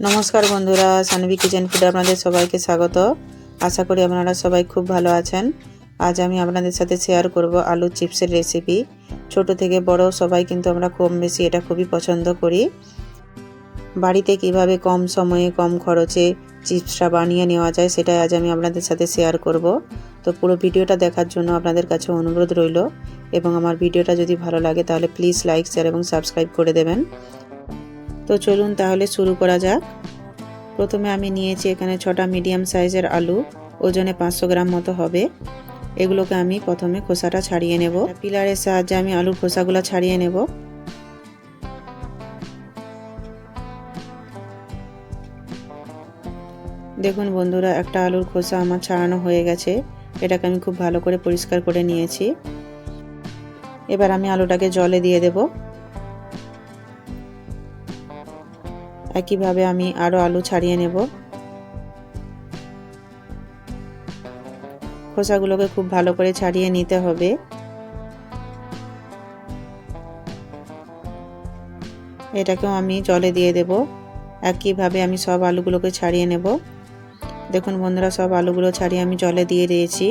নমস্কার বন্ধুরা সানভি কিচেন ফুডে আপনাদের সবাইকে স্বাগত। আশা করি আপনারা সবাই খুব ভালো আছেন। আজ আমি আপনাদের সাথে শেয়ার করব আলু চিপসের রেসিপি ছোট থেকে বড় সবাই কিন্তু আমরা কম বেশি এটা খুবই পছন্দ করি। বাড়িতে কীভাবে কম সময়ে, কম খরচে চিপসটা বানিয়ে নেওয়া যায় সেটাই আজ আমি আপনাদের সাথে শেয়ার করব। তো পুরো ভিডিওটা দেখার জন্য আপনাদের কাছে অনুরোধ রইল এবং আমার ভিডিওটা যদি ভালো লাগে তাহলে প্লিজ লাইক শেয়ার এবং সাবস্ক্রাইব করে দেবেন। তো চলুন তাহলে শুরু করা যাক। প্রথমে আমি নিয়েছি এখানে ছটা মিডিয়াম সাইজের আলু, ওজনে পাঁচশো গ্রাম মতো হবে। এগুলোকে আমি প্রথমে খোসাটা ছাড়িয়ে নেব। পিলারের সাহায্যে আমি আলুর খোসাগুলো ছাড়িয়ে নেব। দেখুন বন্ধুরা, একটা আলুর খোসা আমার ছাড়ানো হয়ে গেছে। এটাকে আমি খুব ভালো করে পরিষ্কার করে নিয়েছি। এবার আমি আলুটাকে জলে দিয়ে দেবো। একইভাবে আমি আরও আলু ছাড়িয়ে নেব। খোসাগুলোকে খুব ভালো করে ছাড়িয়ে নিতে হবে। এটাকেও আমি জলে দিয়ে দেব। একইভাবে আমি সব আলুগুলোকে ছাড়িয়ে নেব। দেখুন বন্ধুরা, সব আলুগুলো ছাড়িয়ে আমি জলে দিয়ে দিয়েছি।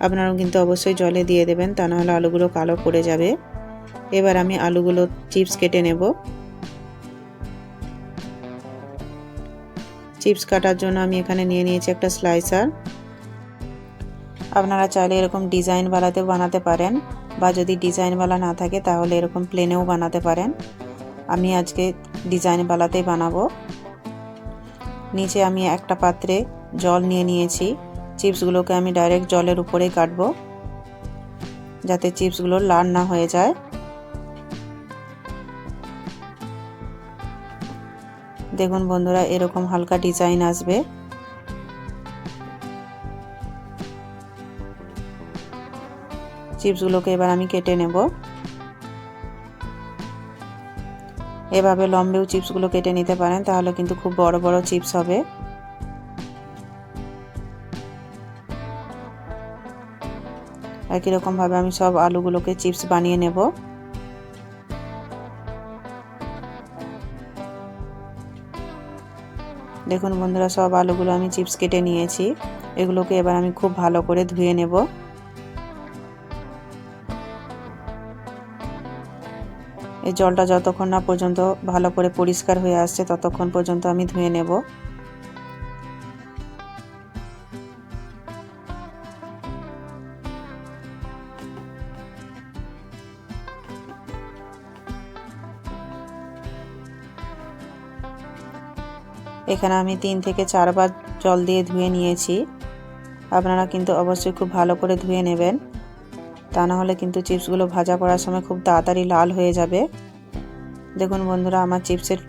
আপনারাও কিন্তু অবশ্যই জলে দিয়ে দেবেন, তা নাহলে আলুগুলো কালো পড়ে যাবে। এবার আমি আলুগুলো চিপস কেটে নেব। চিপস কাটার জন্য আমি এখানে নিয়ে নিয়েছি একটা স্লাইসার। আপনারা চাইলে এরকম ডিজাইনওয়ালাতেও বানাতে পারেন, বা যদি ডিজাইনওয়ালা না থাকে তাহলে এরকম প্লেনেও বানাতে পারেন। আমি আজকে ডিজাইনওয়ালাতেই বানাবো। নিচে আমি একটা পাত্রে জল নিয়ে নিয়েছি। চিপসগুলোকে আমি ডাইরেক্ট জলের উপরেই কাটবো, যাতে চিপসগুলো লাল না হয়ে যায়। দেখুন বন্ধুরা, এরকম হালকা ডিজাইন আসবে। চিপসগুলোকে এবার আমি কেটে নেব। এভাবে লম্বেও চিপসগুলো কেটে নিতে পারেন, তাহলে কিন্তু খুব বড় বড় চিপস হবে। একই রকমভাবে আমি সব আলুগুলোকে চিপস বানিয়ে নেব। দেখুন বন্ধুরা, সব আলুগুলো আমি চিপস কেটে নিয়েছি। এগুলোকে এবার আমি খুব ভালো করে ধুয়ে নেব। এই জলটা যতক্ষণ না পর্যন্ত ভালো করে পরিষ্কার হয়ে আসছে, ততক্ষণ পর্যন্ত আমি ধুয়ে নেব। এখানে আমি তিন থেকে চারবার জল দিয়ে ধুয়ে নিয়েছি। আপনারা কিন্তু অবশ্যই খুব ভালো করে ধুয়ে নেবেন। তা না হলে কিন্তু চিপসগুলো ভাজা করার সময় খুব তাড়াতাড়ি লাল হয়ে যাবে। দেখুন বন্ধুরা, আমার চিপসের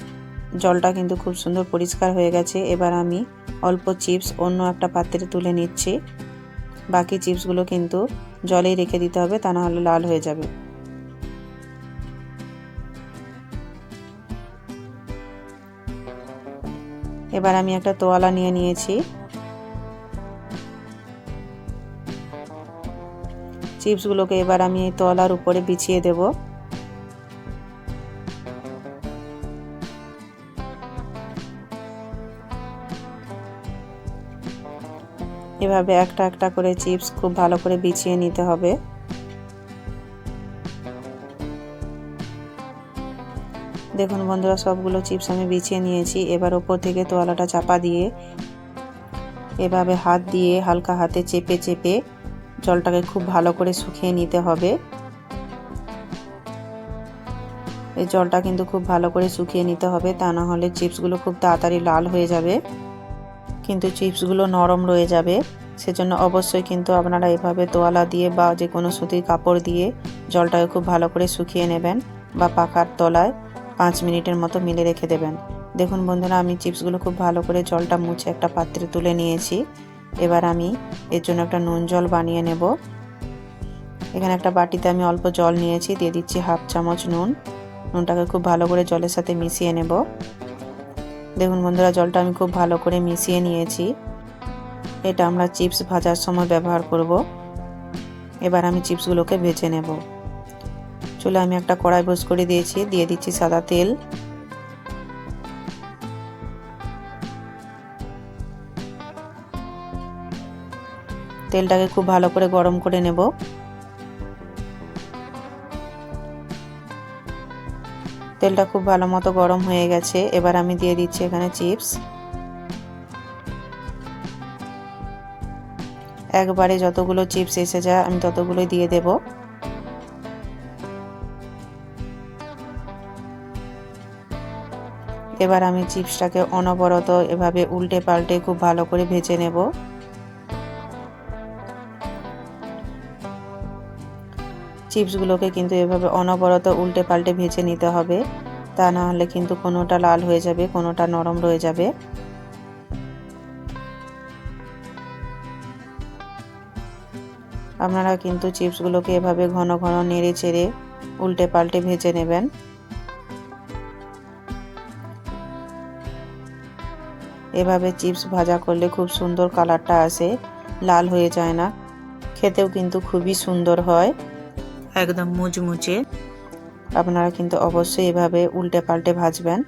জলটা কিন্তু খুব সুন্দর পরিষ্কার হয়ে গেছে। এবার আমি অল্প চিপস অন্য একটা পাত্রে তুলে নিচ্ছি। বাকি চিপসগুলো কিন্তু জলেই রেখে দিতে হবে, তা না হলে লাল হয়ে যাবে। এবার আমি একটা তোয়ালা নিয়ে নিয়েছি। চিপসগুলোকে এবার আমি এই তোয়ালার উপরে বিছিয়ে দেব। এভাবে একটা একটা করে চিপস খুব ভালো করে বিছিয়ে নিতে হবে। দেখুন বন্ধুরা, সবগুলো চিপস আমি বিছিয়ে নিয়েছি। এবার ওপর থেকে তোয়ালাটা চাপা দিয়ে, এভাবে হাত দিয়ে হালকা হাতে চেপে চেপে জলটাকে খুব ভালো করে শুকিয়ে নিতে হবে। এই জলটা কিন্তু খুব ভালো করে শুকিয়ে নিতে হবে, তা না হলে চিপসগুলো খুব তাড়াতাড়ি লাল হয়ে যাবে। কিন্তু চিপসগুলো নরম রয়ে যাবে, সেজন্য অবশ্যই কিন্তু আপনারা এভাবে তোয়ালা দিয়ে বা যে কোনো সুতির কাপড় দিয়ে জলটাকে খুব ভালো করে শুকিয়ে নেবেন বা পাখার তলায়। পাঁচ মিনিটের মতো মিলে রেখে দেবেন। দেখুন বন্ধুরা, আমি চিপসগুলো খুব ভালো করে জলটা মুছে একটা পাত্রে তুলে নিয়েছি। এবার আমি এর জন্য একটা নুন জল বানিয়ে নেব। এখানে একটা বাটিতে আমি অল্প জল নিয়েছি, দিয়ে দিচ্ছি হাফ চামচ নুন। নুনটাকে খুব ভালো করে জলের সাথে মিশিয়ে নেব। দেখুন বন্ধুরা, জলটা আমি খুব ভালো করে মিশিয়ে নিয়েছি। এটা আমরা চিপস ভাজার সময় ব্যবহার করব। এবার আমি চিপসগুলোকে ভেজে নেব। চুলে আমি একটা কড়াই বোস করে দিয়েছি, দিয়ে দিচ্ছি সাদা তেল। তেলটাকে খুব ভালো করে গরম করে নেব। তেলটা খুব ভালো মতো গরম হয়ে গেছে, এবার আমি দিয়ে দিচ্ছি এখানে চিপস। একবারে যতগুলো চিপস এসে যায়, আমি ততগুলোই দিয়ে দেবো। এবার আমি চিপসটাকে অনবরত এভাবে উল্টে পাল্টে খুব ভালো করে ভেজে নেব। চিপসগুলোকে কিন্তু এভাবে অনবরত উল্টে পাল্টে ভেজে নিতে হবে। তা না হলে কিন্তু কোনোটা লাল হয়ে যাবে, কোনোটা নরম রয়ে যাবে। আপনারা কিন্তু চিপসগুলোকে এভাবে ঘন ঘন নেড়ে চেড়ে উল্টে পাল্টে ভেজে নেবেন। এভাবে চিপস ভাজা করলে খুব সুন্দর কালারটা আসে, লাল হয়ে যায় না। খেতেও কিন্তু খুবই সুন্দর হয়। একদম মুচমুচে। আপনারা কিন্তু অবশ্যই এভাবে উল্টে পাল্টে ভাজবেন।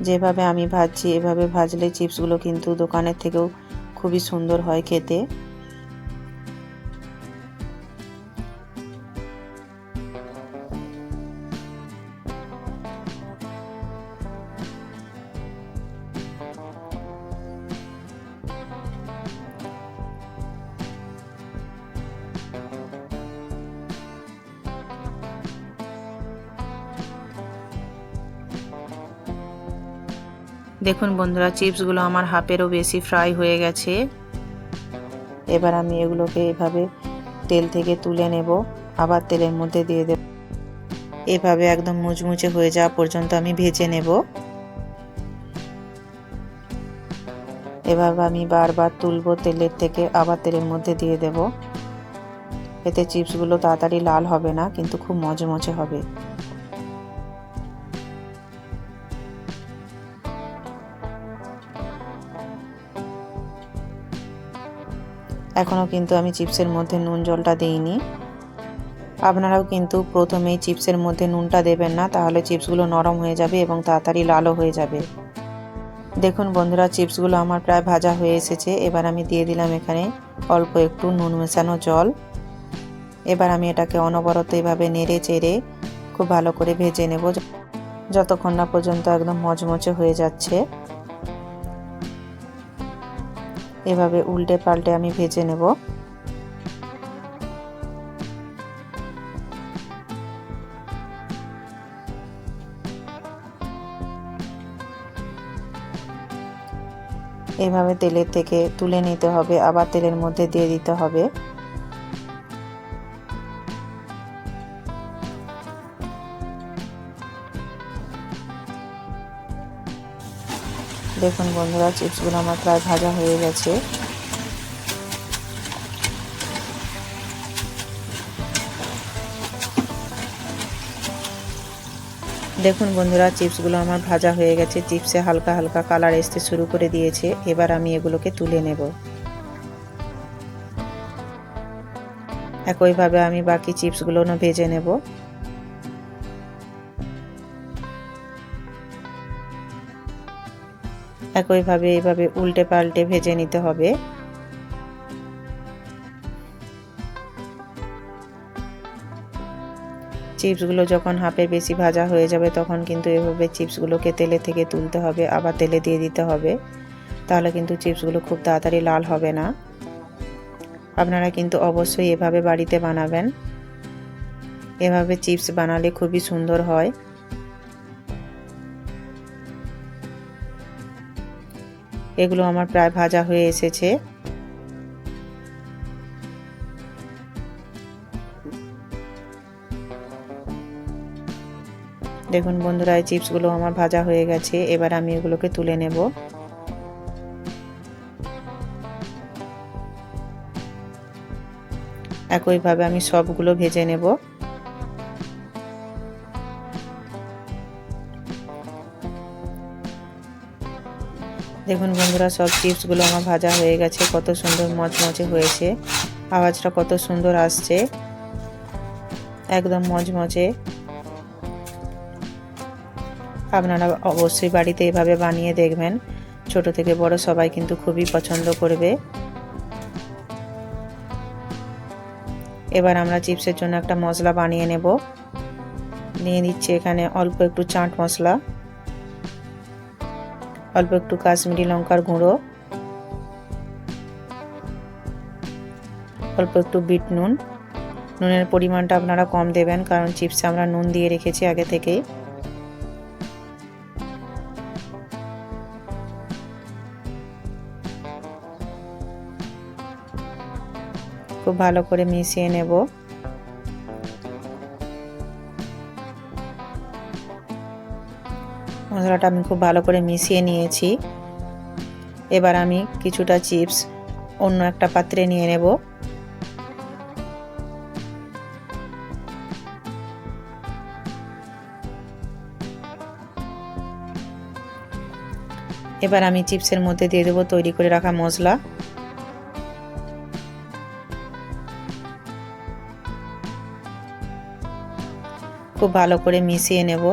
যেভাবে আমি ভাজছি, এভাবে ভাজলে চিপসগুলো কিন্তু দোকানের থেকেও খুবই সুন্দর হয় খেতে। দেখুন বন্ধুরা, চিপসগুলো আমার হাফেরও বেশি ফ্রাই হয়ে গেছে। এবার আমি এগুলোকে এভাবে তেল থেকে তুলে নেব। আবার তেলের মধ্যে দিয়ে দেব। এভাবে একদম মুচমুচে হয়ে যাওয়া পর্যন্ত আমি ভেজে নেব। এভাবে আমি বারবার তুলব তেলের থেকে, আবার তেলের মধ্যে দিয়ে দেব। এতে চিপসগুলো তাড়াতাড়ি লাল হবে না, কিন্তু খুব মজমচে হবে। এখনও কিন্তু আমি চিপসের মধ্যে নুন জলটা দিইনি। আপনারাও কিন্তু প্রথমেই চিপসের মধ্যে নুনটা দেবেন না, তাহলে চিপসগুলো নরম হয়ে যাবে এবং তাড়াতাড়ি লালও হয়ে যাবে। দেখুন বন্ধুরা, চিপসগুলো আমার প্রায় ভাজা হয়ে এসেছে। এবার আমি দিয়ে দিলাম এখানে অল্প একটু নুন মেশানো জল। এবার আমি এটাকে অনবরত এভাবে নেড়ে চেড়ে খুব ভালো করে ভেজে নেব। যতক্ষণ না পর্যন্ত একদম মচমচে হয়ে যাচ্ছে। এভাবে উল্টে পাল্টে আমি ভেজে নেব। এভাবে তেলের থেকে তুলে নিতে হবে, আবার তেলের মধ্যে দিয়ে দিতে হবে। দেখুন বন্ধুরা, চিপসগুলো আমার প্রায় ভাজা হয়ে গেছে। দেখুন বন্ধুরা, চিপসগুলো আমার ভাজা হয়ে গেছে। চিপসে হালকা হালকা কালার আসতে শুরু করে দিয়েছে। এবার আমি এগুলোকে তুলে নেব। একইভাবে আমি বাকি চিপসগুলো ভেজে নেব। একইভাবে এইভাবে উল্টে পাল্টে ভেজে নিতে হবে। চিপসগুলো যখন হাফের বেশি ভাজা হয়ে যাবে, তখন কিন্তু এভাবে চিপসগুলোকে তেলে থেকে তুলতে হবে, আবার তেলে দিয়ে দিতে হবে। তাহলে কিন্তু চিপসগুলো খুব তাড়াতাড়ি লাল হবে না। আপনারা কিন্তু অবশ্যই এভাবে বাড়িতে বানাবেন। এভাবে চিপস বানালে খুবই সুন্দর হয়। এগুলো আমার প্রায় ভাজা হয়ে এসেছে। দেখুন বন্ধুরা, এই চিপসগুলো আমার ভাজা হয়ে গেছে। এবার আমি এগুলোকে তুলে নেব। একইভাবে আমি সবগুলো ভেজে নেব। দেখুন বন্ধুরা, সব চিপসগুলো আমার ভাজা হয়ে গেছে। কত সুন্দর মচমচে হয়েছে। আওয়াজটা কত সুন্দর আসছে। একদম মচমচে। আপনারা অবশ্যই বাড়িতে এভাবে বানিয়ে দেখবেন। ছোট থেকে বড় সবাই কিন্তু খুবই পছন্দ করবে। এবার আমরা চিপসের জন্য একটা মশলা বানিয়ে নেব। নিয়ে দিচ্ছি এখানে অল্প একটু চাট মশলা। অল্প একটু কাশ্মীরি লঙ্কার গুঁড়ো, অল্প একটু বিট নুন। নুনের পরিমাণটা আপনারা কম দেবেন, কারণ চিপসে আমরা নুন দিয়ে রেখেছি আগে থেকেই। খুব ভালো করে মিশিয়ে নেব। মশলাটা আমি খুব ভালো করে মিশিয়ে নিয়েছি। এবার আমি কিছুটা চিপস, অন্য একটা পাত্রে নিয়ে নেব। এবার আমি চিপসের মধ্যে দিয়ে দেবো তৈরি করে রাখা মশলা খুব ভালো করে মিশিয়ে নেব।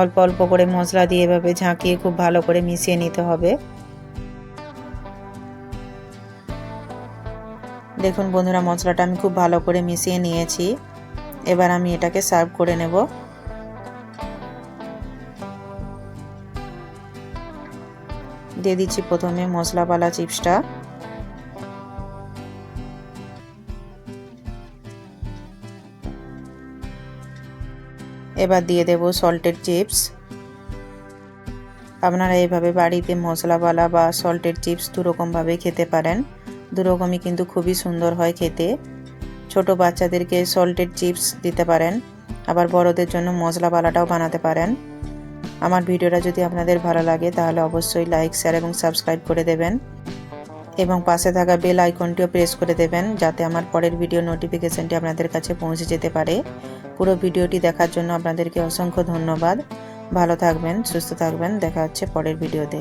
অল্প অল্প করে মশলা দিয়ে এভাবে ঝাঁকিয়ে খুব ভালো করে মিশিয়ে নিতে হবে। দেখুন বন্ধুরা, মশলাটা আমি খুব ভালো করে মিশিয়ে নিয়েছি। এবার আমি এটাকে সার্ভ করে নেব। দিয়ে দিচ্ছি প্রথমে মশলাওয়ালা চিপসটা। এবার দিয়ে দেব সল্টেড চিপস আপনারা এইভাবে বাড়িতে মশলাওয়ালা বা সল্টেড চিপস দুরকমভাবে খেতে পারেন। দুরকমই কিন্তু খুবই সুন্দর হয় খেতে। ছোট বাচ্চাদেরকে সল্টেড চিপস দিতে পারেন। আবার বড়দের জন্য মশলাওয়ালাটাও বানাতে পারেন। আমার ভিডিওটা যদি আপনাদের ভালো লাগে, তাহলে অবশ্যই লাইক শেয়ার এবং সাবস্ক্রাইব করে দেবেন। এবং পাশে থাকা বেল আইকনটিও প্রেস করে দেবেন যাতে আমার পরের ভিডিও নোটিফিকেশানটি আপনাদের কাছে পৌঁছে যেতে পারে। পুরো ভিডিওটি দেখার জন্য আপনাদেরকে অসংখ্য ধন্যবাদ। ভালো থাকবেন, সুস্থ থাকবেন। দেখা হচ্ছে পরের ভিডিওতে।